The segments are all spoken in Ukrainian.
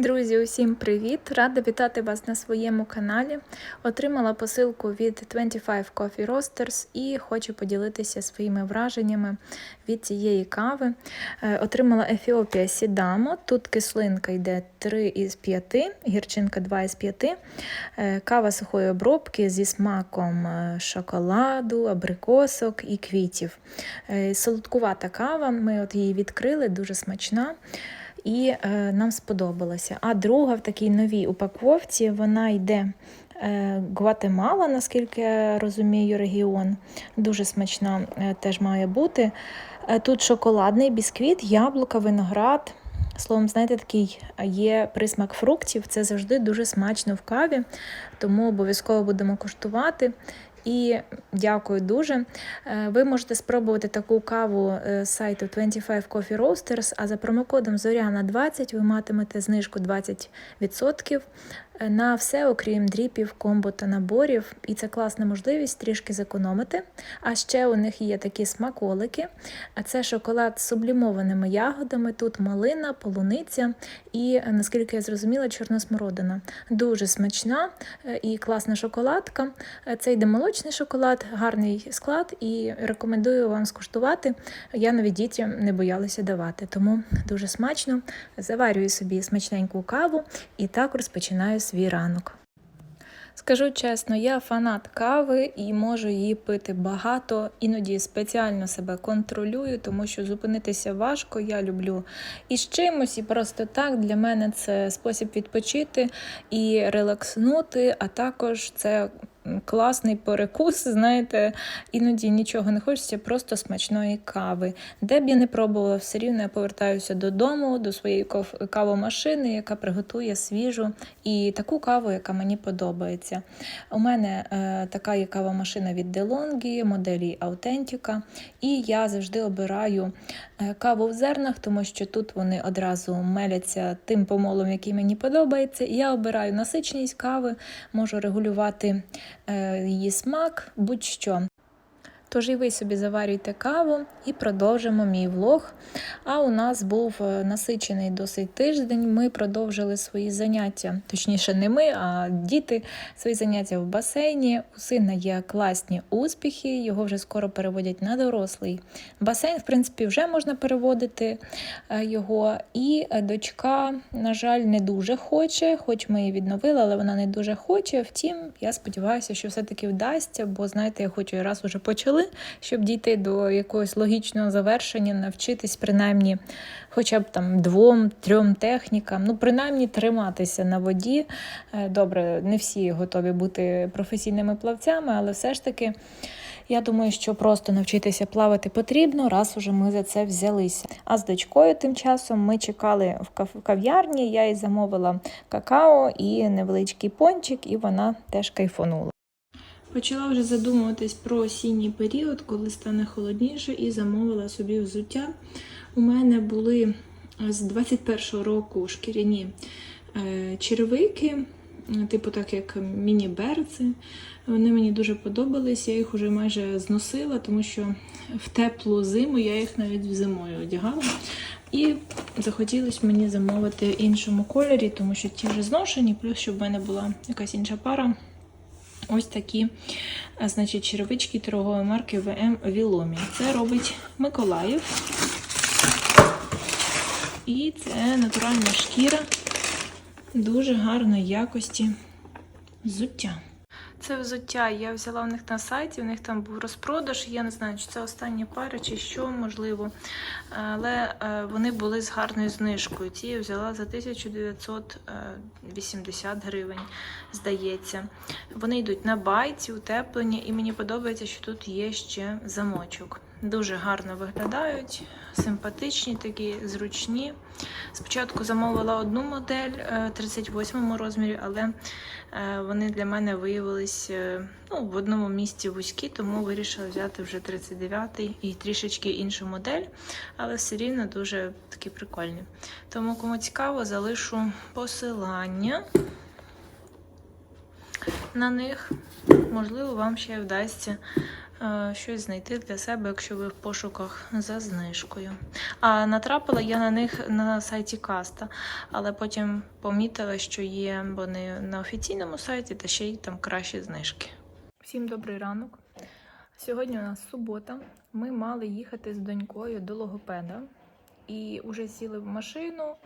Друзі, усім привіт! Рада вітати вас на своєму каналі. Отримала посилку від 25 Coffee Roasters і хочу поділитися своїми враженнями від цієї кави. Е, Отримала Ефіопія Сідамо. Тут кислинка йде 3 із 5, гірчинка 2 із 5. Е, Кава сухої обробки зі смаком е, шоколаду, абрикосок і квітів. Солодкувата кава. Ми от її відкрили, дуже смачна і е, нам сподобалося. А друга в такій новій упаковці вона йде е, Гватемала, наскільки я розумію, регіон. Дуже смачна е, теж має бути. Е, тут шоколадний бісквіт, яблука, виноград. Словом, знаєте, такий є присмак фруктів. Це завжди дуже смачно в каві, тому обов'язково будемо куштувати. І дякую дуже. Е, Ви можете спробувати таку каву е, з сайту 25 Coffee Roasters, а за промокодом Зоряна 20 ви матимете знижку 20% на все, окрім дріпів, комбо та наборів. І це класна можливість трішки зекономити. А ще у них є такі смаколики. А це шоколад з сублімованими ягодами. Тут малина, полуниця і, наскільки я зрозуміла, чорносмородина. Дуже смачна е, і класна шоколадка. Е, Це йде молочний шоколад, гарний склад, і рекомендую вам скуштувати. Я навіть дітям не боялася давати, тому дуже смачно. Заварюю собі смачненьку каву і так розпочинаю свій ранок. Скажу чесно, я фанат кави і можу її пити багато, іноді спеціально себе контролюю, тому що зупинитися важко. Я люблю і з чимось, і просто так для мене це спосіб відпочити і релакснути, а також це класний перекус. Знаєте, іноді нічого не хочеться, просто смачної кави. Де б я не пробувала, все рівно я повертаюся додому, до своєї кавомашини, яка приготує свіжу і таку каву, яка мені подобається. У мене е, така є кавомашина від DeLonghi, моделі Authentica, і я завжди обираю е, каву в зернах, тому що тут вони одразу меляться тим помолом, який мені подобається. Я обираю насиченість кави, можу регулювати її смак, будь-що. Тож і ви собі заварюйте каву і продовжимо мій влог. А у нас був е, насичений досить тиждень. Ми продовжили свої заняття, точніше, не ми, а діти свої заняття в басейні. У сина є класні успіхи, його вже скоро переводять на дорослий басейн. В принципі, вже можна переводити е, його. І е, дочка, на жаль, не дуже хоче, хоч ми її відновили, але вона не дуже хоче. Втім, я сподіваюся, що все-таки вдасться, бо знаєте, я хочу раз уже почали, щоб дійти до якогось логічного завершення, навчитись принаймні хоча б там двом-трьом технікам, ну принаймні триматися на воді. Е, Добре, не всі готові бути професійними плавцями, але все ж таки. Я думаю, що просто навчитися плавати потрібно, раз уже ми за це взялися. А з дочкою тим часом ми чекали в кав'ярні, я їй замовила какао і невеличкий пончик, і вона теж кайфанула. Почала вже задумуватись про осінній період, коли стане холодніше, і замовила собі взуття. У мене були з 21-го року шкіряні е, черевики, е, типу так як міні-берці. Вони мені дуже подобались, я їх вже майже зносила, тому що в теплу зиму я їх навіть зимою одягала. І захотілося мені замовити іншому кольорі, тому що ті вже зношені, плюс щоб в мене була якась інша пара. Ось такі, значить, черевички торгової марки ВМ Віломі. Це робить Миколаїв. І це натуральна шкіра дуже гарної якості взуття. Це взуття я взяла в них на сайті, у них там був розпродаж. Я не знаю, чи це остання пара, чи що, можливо. Але е, вони були з гарною знижкою. Ці я взяла за 1980 гривень, здається. Вони йдуть на байці, утеплені, і мені подобається, що тут є ще замочок. Дуже гарно виглядають, симпатичні, такі зручні. Спочатку замовила одну модель е, 38 розмірі, але е, вони для мене виявились е, ну, в одному місці вузькі, тому вирішила взяти вже 39-й і трішечки іншу модель, але все рівно дуже такі прикольні. Тому, кому цікаво, залишу посилання на них. Можливо, вам ще вдасться щось знайти для себе, якщо ви в пошуках за знижкою. А натрапила я на них на сайті Каста, але потім помітила, що є вони на офіційному сайті та ще й там кращі знижки. Всім добрий ранок. Сьогодні у нас субота. Ми мали їхати з донькою до логопеда і вже сіли в машину.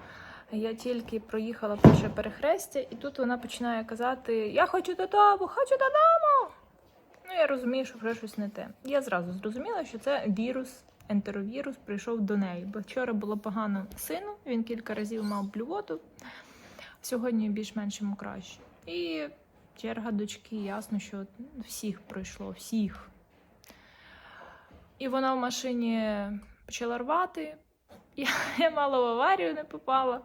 Я тільки проїхала перше перехрестя, і тут вона починає казати: Я хочу додому, хочу додому. Ну, я розумію, що вже щось не те. Я зразу зрозуміла, що це вірус, ентеровірус прийшов до неї. Бо вчора було погано сину, він кілька разів мав блювоту. Сьогодні більш-менш йому краще. І черга дочки, ясно, що всіх пройшло, всіх. І вона в машині почала рвати. Я, я мало в аварію не попала,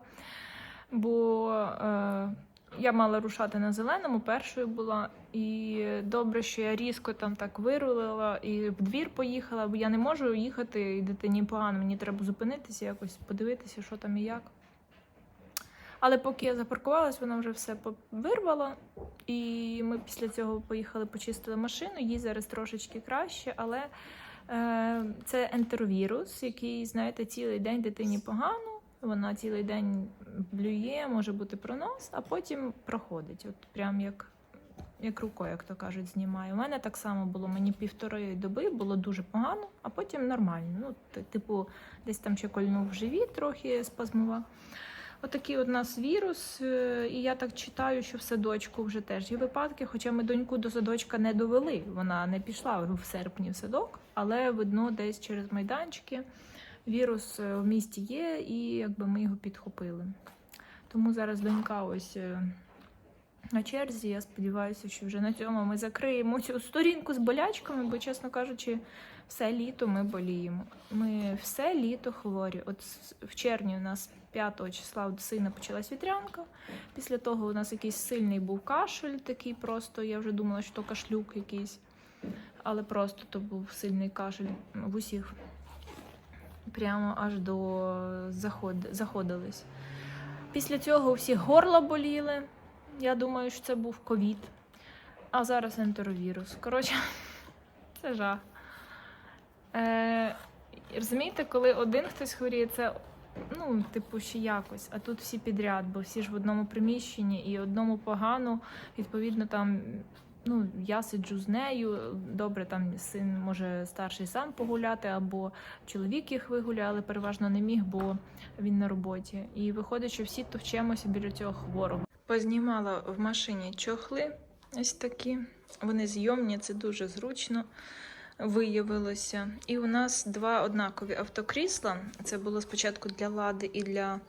бо е, я мала рушати на зеленому, першою була. І добре, що я різко там так вирулила і в двір поїхала, бо я не можу їхати і дитині погано. Мені треба зупинитися, якось подивитися, що там і як. Але поки я запаркувалась, вона вже все вирвала. І ми після цього поїхали, почистили машину. Їй зараз трошечки краще, але е, це ентеровірус, який, знаєте, цілий день дитині погано. Вона цілий день блює, може бути пронос, а потім проходить. От прям як, як рукою, як то кажуть, знімає. У мене так само було. Мені півтори доби було дуже погано, а потім нормально. Ну, типу, десь там ще кольнув живіт, трохи спазмував. Отакий от у нас вірус, е, і я так читаю, що в садочку вже теж є випадки, хоча ми доньку до садочка не довели. Вона не пішла в серпні в садок, але видно, десь через майданчики вірус е, в місті є, і якби ми його підхопили. Тому зараз донька ось е, на черзі. Я сподіваюся, що вже на цьому ми закриємо цю сторінку з болячками, бо, чесно кажучи, все літо ми боліємо. Ми все літо хворі. От в червні у нас 5 числа у сина почалась вітрянка. Після того у нас якийсь сильний був кашель, такий просто. Я вже думала, що то кашлюк якийсь, але просто то був сильний кашель в усіх. Прямо аж до заход... заходились. Після цього у всіх горла боліли. Я думаю, що це був ковід. А зараз ентеровірус. Коротше, це жах. Е, розумієте, коли один хтось хворіє, це ну, типу, ще якось, а тут всі підряд, бо всі ж в одному приміщенні і одному погано, відповідно, там. Ну, я сиджу з нею. Добре, там син може старший сам погуляти, або чоловік їх вигуляє, але переважно не міг, бо він на роботі. І виходить, що всі товчемося біля цього хворого. Познімала в машині чохли, ось такі. Вони зйомні, це дуже зручно виявилося. І у нас два однакові автокрісла. Це було спочатку для Лади і для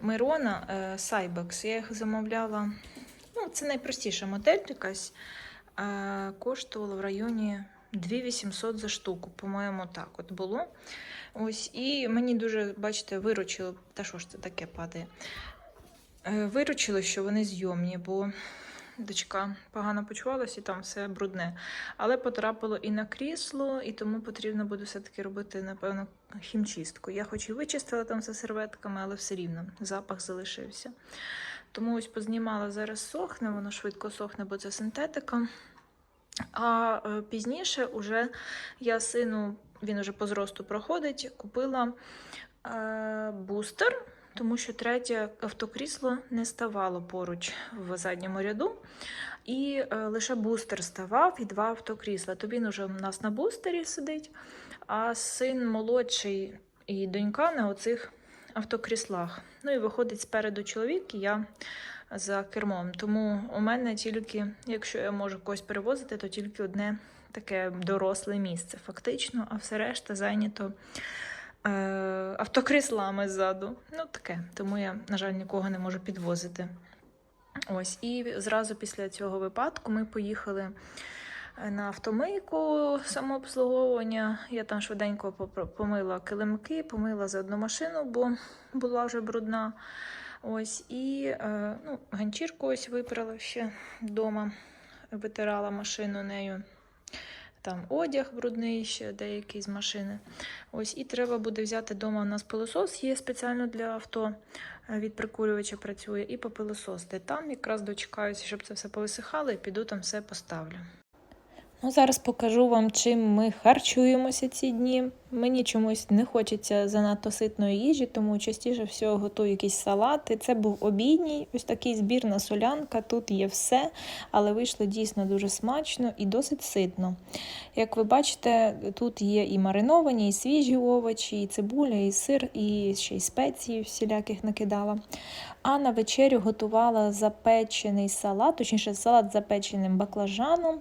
Мирона Cybex. Я їх замовляла. Ну, це найпростіша модель якась. Коштувала в районі 2800 за штуку, по-моєму, так от було. Ось, і мені дуже, бачите, виручило, та що ж це таке падає? Е, Виручило, що вони зйомні, бо дочка погано почувалася і там все брудне. Але потрапило і на крісло, і тому потрібно буде все-таки робити, напевно, хімчистку. Я хоч і вичистила там все серветками, але все рівно запах залишився. Тому ось познімала зараз сохне, воно швидко сохне, бо це синтетика. А е, пізніше уже я сину, він уже по зросту проходить, купила е, бустер, тому що третє автокрісло не ставало поруч в задньому ряду. І е, лише бустер ставав і два автокрісла. То він уже у нас на бустері сидить, а син молодший і донька на оцих автокріслах. Ну і виходить спереду чоловік, і я за кермом. Тому у мене тільки, якщо я можу когось перевозити, то тільки одне таке доросле місце, фактично, а все решта зайнято е, автокріслами ззаду. Ну, таке. Тому я, на жаль, нікого не можу підвозити. Ось, і зразу після цього випадку ми поїхали е, на автомийку самообслуговування. Я там швиденько помила килимки, помила заодно машину, бо була вже брудна. Ось, і е, ну, ганчірку ось випрала ще вдома, витирала машину нею. Там одяг брудний ще деякий з машини. Ось, і треба буде взяти вдома. У нас пилосос є спеціально для авто е, від прикурювача працює, і попилососити. Там якраз дочекаюся, щоб це все повисихало, і піду там все поставлю. Ну, зараз покажу вам, чим ми харчуємося ці дні. Мені чомусь не хочеться занадто ситної їжі, тому частіше всього готую якісь салати. Це був обідній, ось такий збірна солянка. Тут є все, але вийшло дійсно дуже смачно і досить ситно. Як ви бачите, тут є і мариновані, і свіжі овочі, і цибуля, і сир, і ще й спеції всіляких накидала. А на вечерю готувала запечений салат, точніше, салат з запеченим баклажаном,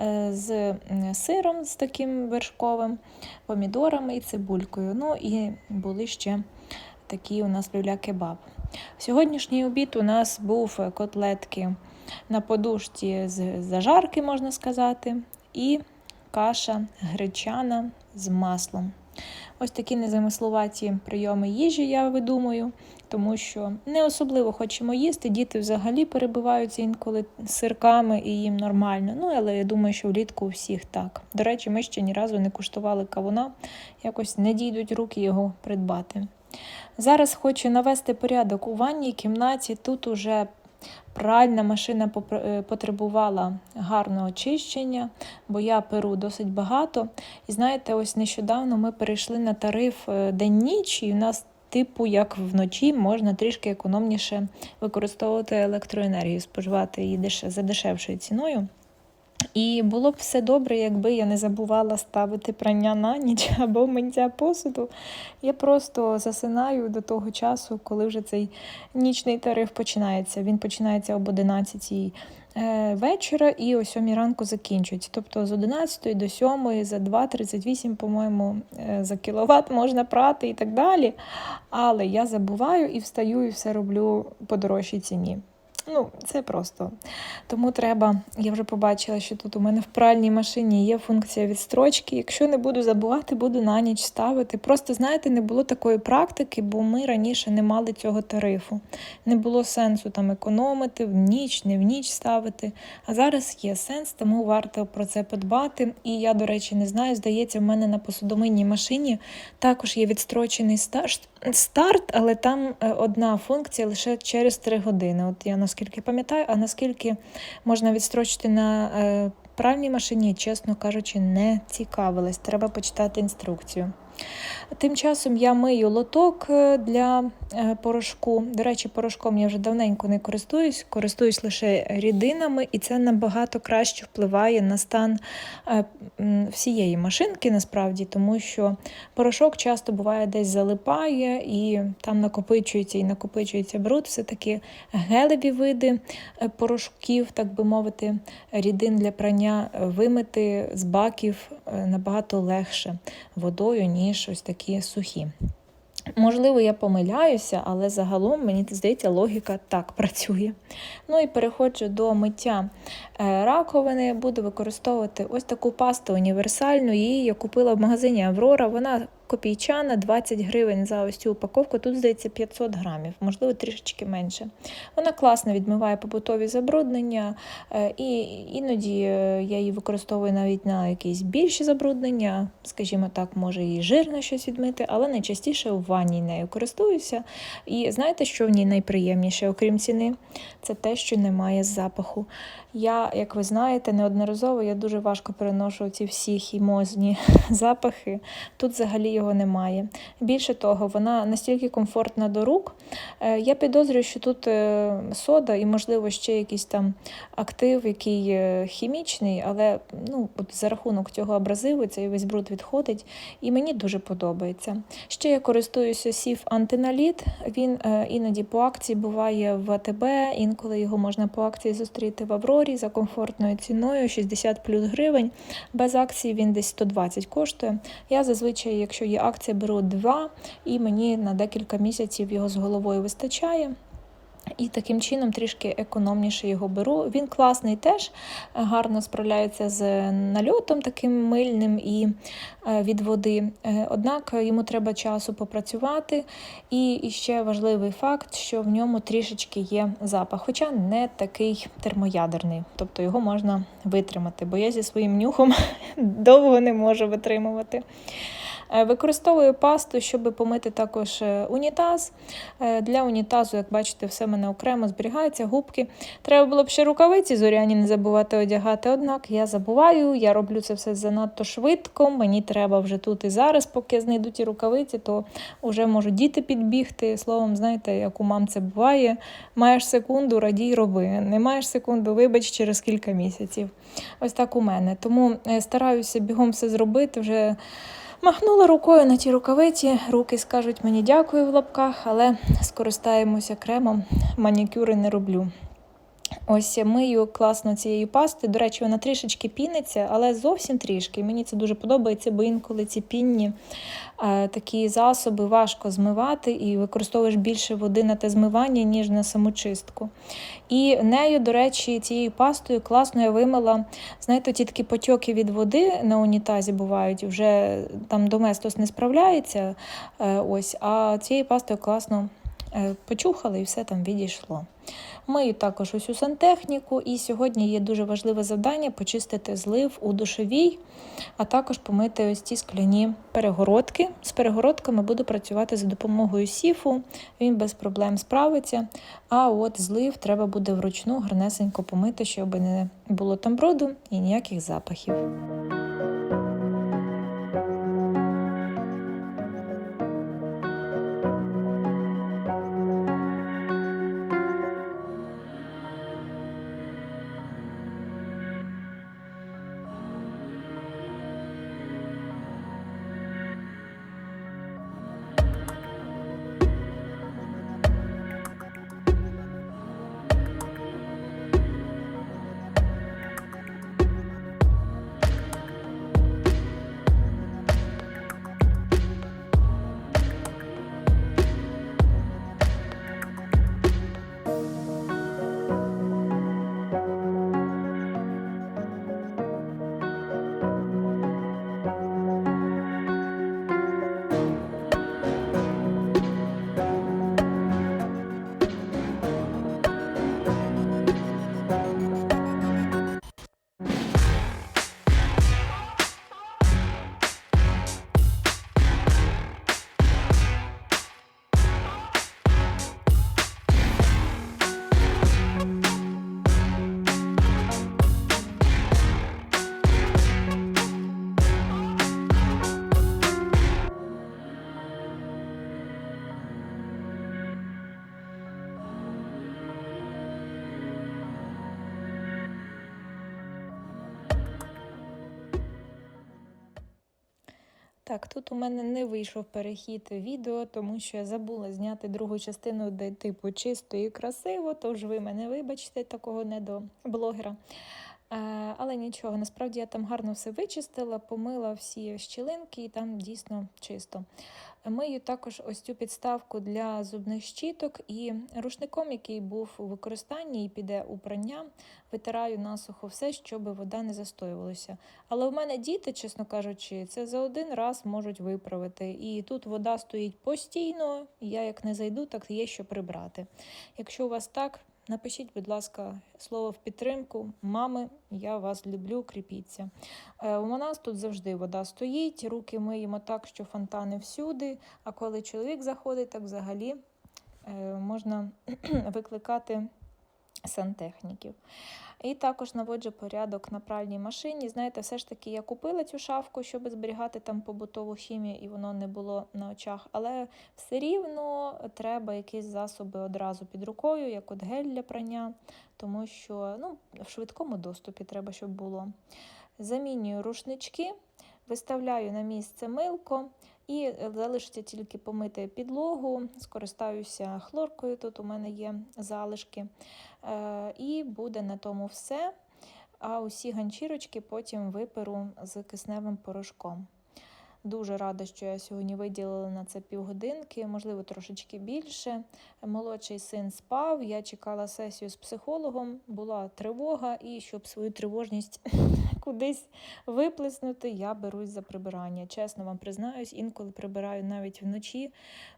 е, з сиром з таким вершковим, помідорами і цибулькою. Ну і були ще такі у нас люля-кебаб. Сьогоднішній обід у нас був котлетки на подушці з зажарки, можна сказати, і каша гречана з маслом. Ось такі незамисловаті прийоми їжі я видумую, тому що не особливо хочемо їсти. Діти взагалі перебиваються інколи сирками і їм нормально. Ну, але я думаю, що влітку у всіх так. До речі, ми ще ні разу не куштували кавуна, якось не дійдуть руки його придбати. Зараз хочу навести порядок у ванній кімнаті. Тут уже пральна машина е, потребувала гарного очищення, бо я перу досить багато. І знаєте, ось нещодавно ми перейшли на тариф е, день-ніч, і у нас. Типу, як вночі можна трішки економніше використовувати електроенергію, споживати її за дешевшою ціною. І було б все добре, якби я не забувала ставити прання на ніч або миття посуду. Я просто засинаю до того часу, коли вже цей нічний тариф починається. Він починається об 11 е, вечора і о 7 ранку закінчується. Тобто з 11 до 7 за 2,38, по-моєму, е, за кіловат можна прати і так далі. Але я забуваю і встаю, і все роблю по дорожчій ціні. Ну, це просто. Тому треба, я вже побачила, що тут у мене в пральній машині є функція відстрочки. Якщо не буду забувати, буду на ніч ставити. Просто, знаєте, не було такої практики, бо ми раніше не мали цього тарифу. Не було сенсу там економити в ніч, не в ніч ставити. А зараз є сенс, тому варто про це подбати. І я, до речі, не знаю, здається, в мене на посудомийній машині також є відстрочений старт, але там е, одна функція лише через 3 години. От я наскільки пам'ятаю, а наскільки можна відстрочити на е, пральній машині, чесно кажучи, не цікавилась. Треба почитати інструкцію. Тим часом я мию лоток е, для е, порошку. До речі, порошком я вже давненько не користуюсь, користуюсь лише рідинами, і це набагато краще впливає на стан е, всієї машинки, насправді, тому що порошок часто буває десь залипає і там накопичується і накопичується бруд. Все-таки гелеві види порошків, так би мовити, рідин для прання вимити з баків набагато легше водою, ніж ось такі сухі. Можливо, я помиляюся, але загалом мені здається, логіка так працює. Ну і переходжу до миття е, раковини. Буду використовувати ось таку пасту універсальну. Її я купила в магазині Аврора. Вона копійчана, 20 гривень за ось цю упаковку. Тут, здається, 500 грамів, можливо, трішечки менше. Вона класно відмиває побутові забруднення, е, і іноді е, я її використовую навіть на якісь більші забруднення, скажімо так, може і жирно щось відмити, але найчастіше у ванні нею користуюся. І знаєте, що в ній найприємніше, окрім ціни? Це те, що немає запаху. Я, як ви знаєте, неодноразово я дуже важко переношу ці всі хімозні запахи. Тут взагалі його немає. Більше того, вона настільки комфортна до рук. Е, Я підозрюю, що тут е, сода і, можливо, ще якийсь там актив, який е, хімічний, але ну, от за рахунок цього абразиву цей весь бруд відходить, і мені дуже подобається. Ще я користуюся сів антиналіт. Він іноді по акції буває в АТБ, інколи його можна по акції зустріти в Аврорі за комфортною ціною 60 плюс гривень. Без акції він десь 120 коштує. Я зазвичай, якщо є акція, беру два, і мені на декілька місяців його з головою вистачає. І таким чином трішки економніше його беру. Він класний теж, е, гарно справляється з нальотом таким мильним і е, від води. Е, Однак йому треба часу попрацювати. І і ще важливий факт, що в ньому трішечки є запах, хоча не такий термоядерний, тобто його можна витримати, бо я зі своїм нюхом довго не можу витримувати. Е, Використовую пасту, щоб помити також е, унітаз. Е, Для унітазу, як бачите, все в мене окремо зберігається, губки. Треба було б ще рукавиці зоряні не забувати одягати. Однак я забуваю, я роблю це все занадто швидко. Мені треба вже тут і зараз, поки знайду ті рукавиці, то вже можуть діти підбігти. Словом, знаєте, як у мам це буває. Маєш секунду, радій роби. Не маєш секунду, вибач через кілька місяців. Ось так у мене. Тому стараюся бігом все зробити. Вже махнула рукою на ті рукавиці. Руки скажуть мені дякую в лапках, але скористаємося кремом. Манікюри не роблю. Ось мию класно цією пастою. До речі, вона трішечки піниться, але зовсім трішки. Мені це дуже подобається, бо інколи ці пінні е, такі засоби важко змивати і використовуєш більше води на те змивання, ніж на самочистку. І нею, до речі, цією пастою класно я вимила. Знаєте, ті такі потьоки від води на унітазі бувають, вже там доместос не справляється. е, Ось, а цією пастою класно е, почухали і все там відійшло. Мию також усю сантехніку, і сьогодні є дуже важливе завдання почистити злив у душовій, а також помити ось ці скляні перегородки. З перегородками буду працювати за допомогою сіфу, він без проблем справиться. А от злив треба буде вручну гарнесенько помити, щоб не було там броду і ніяких запахів. Так, тут у мене не вийшов перехід відео, тому що я забула зняти другу частину, де типу чисто і красиво, тож ви мене вибачте, такого не до блогера. Е, але нічого, насправді я там гарно все вичистила, помила всі щілинки і там дійсно чисто. Мию також ось цю підставку для зубних щіток і рушником, який був у використанні і піде у прання, витираю насухо все, щоб вода не застоювалася. Але в мене діти, чесно кажучи, це за один раз можуть виправити. І тут вода стоїть постійно, я як не зайду, так є що прибрати. Якщо у вас так, Напишіть, будь ласка, слово в підтримку. Мами, я вас люблю, кріпіться. Е, у нас тут завжди вода стоїть, руки миємо так, що фонтани всюди. А коли чоловік заходить, так взагалі е, можна викликати сантехніків. І також наводжу порядок на пральній машині. Знаєте, все ж таки я купила цю шафку, щоб зберігати там побутову хімію, і воно не було на очах. Але все рівно треба якісь засоби одразу під рукою, як от гель для прання, тому що ну, в швидкому доступі треба, щоб було. Замінюю рушнички, виставляю на місце милко. І залишиться тільки помити підлогу, скористаюся хлоркою, тут у мене є залишки. Е, І буде на тому все. А усі ганчірочки потім виперу з кисневим порошком. Дуже рада, що я сьогодні виділила на це півгодинки, можливо, трошечки більше. Молодший син спав, я чекала сесію з психологом, була тривога, і щоб свою тривожність кудись виплеснути, я берусь за прибирання. Чесно вам признаюсь, інколи прибираю навіть вночі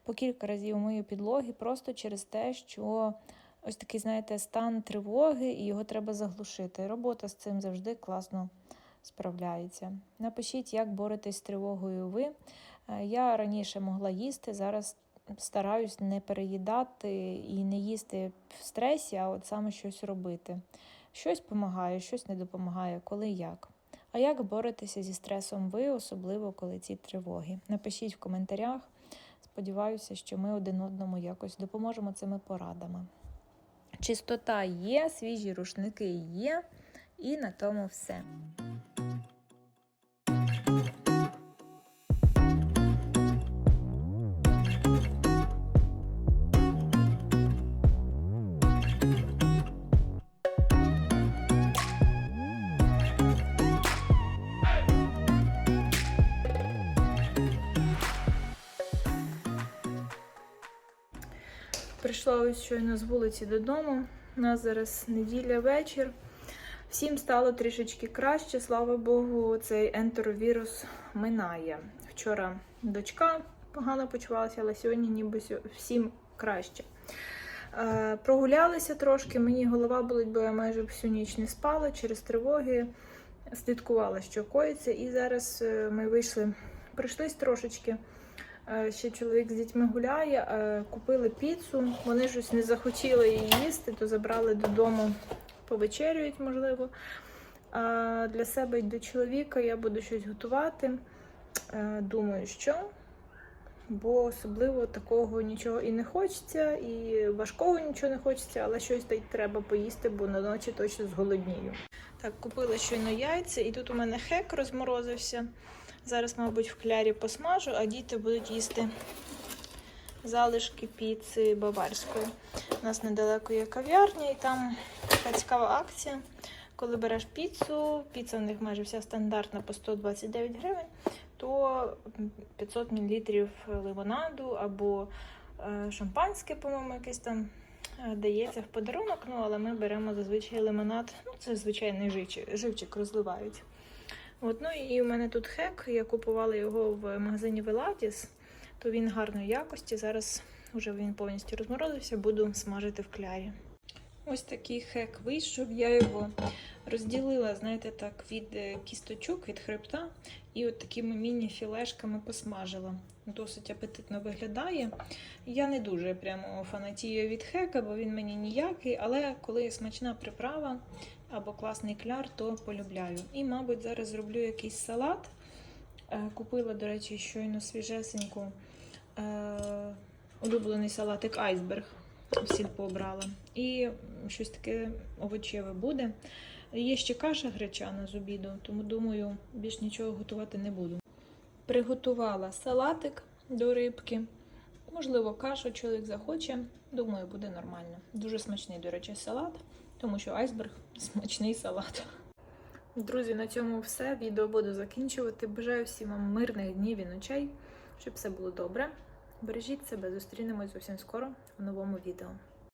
по кілька разів мою підлоги, просто через те, що ось такий, знаєте, стан тривоги, і його треба заглушити. Робота з цим завжди класно справляється. Напишіть, як боретесь з тривогою ви. Е, Я раніше могла їсти, зараз стараюсь не переїдати і не їсти в стресі, а от саме щось робити. Щось допомагає, щось не допомагає, коли як. А як боретеся зі стресом ви, особливо коли ці тривоги? Напишіть в коментарях. Сподіваюся, що ми один одному якось допоможемо цими порадами. Чистота є, свіжі рушники є, і на тому все. Прийшла щойно з вулиці додому. У нас зараз неділя вечір. Всім стало трішечки краще, слава Богу, цей ентеровірус минає. Вчора дочка погано почувалася, але сьогодні ніби всім краще. Е, прогулялися трошки, мені голова болить, бо я майже всю ніч не спала через тривоги, слідкувала, що коїться. І зараз е, ми вийшли, прийшлись трошечки. Е, Ще чоловік з дітьми гуляє, е, купили піцу. Вони щось не захотіли її їсти, то забрали додому, повечерюють, можливо. Для себе і до чоловіка я буду щось готувати. Е, Думаю, що. Бо особливо такого нічого і не хочеться, і важкого нічого не хочеться, але щось та й треба поїсти, бо на ночі точно зголоднію. Так, купила щойно яйця, і тут у мене хек розморозився. Зараз, мабуть, в клярі посмажу, а діти будуть їсти залишки піци баварської. У нас недалеко є кав'ярня, і там така цікава акція. Коли береш піцу, піца в них майже вся стандартна по 129 гривень, то 500 мл лимонаду або е, шампанське, по-моєму, якесь там е, дається в подарунок. Ну, але ми беремо зазвичай лимонад. Ну, це звичайний живчик, живчик розливають. От, ну і у мене тут хек. Я купувала його в магазині Веладіс. то він гарної якості. Зараз вже він повністю розморозився, буду смажити в клярі. Ось такий хек вийшов. Я його розділила, знаєте, так, від е, кісточок, від хребта, і от такими міні-філешками посмажила. Досить апетитно виглядає. Я не дуже прямо фанатію від хека, бо він мені ніякий, але коли смачна приправа або класний кляр, то полюбляю. І, мабуть, зараз зроблю якийсь салат. Е, Купила, до речі, щойно свіжесеньку е, улюблений салатик айсберг. Сільпо обрала. І щось таке овочеве буде. Є ще каша гречана з обіду, тому думаю, більш нічого готувати не буду. Приготувала салатик до рибки. Можливо, кашу чоловік захоче. Думаю, буде нормально. Дуже смачний, до речі, салат, тому що айсберг смачний салат. Друзі, на цьому все. Відео буду закінчувати. Бажаю всім вам мирних днів і ночей, щоб все було добре. Бережіть себе, зустрінемось зовсім скоро у новому відео.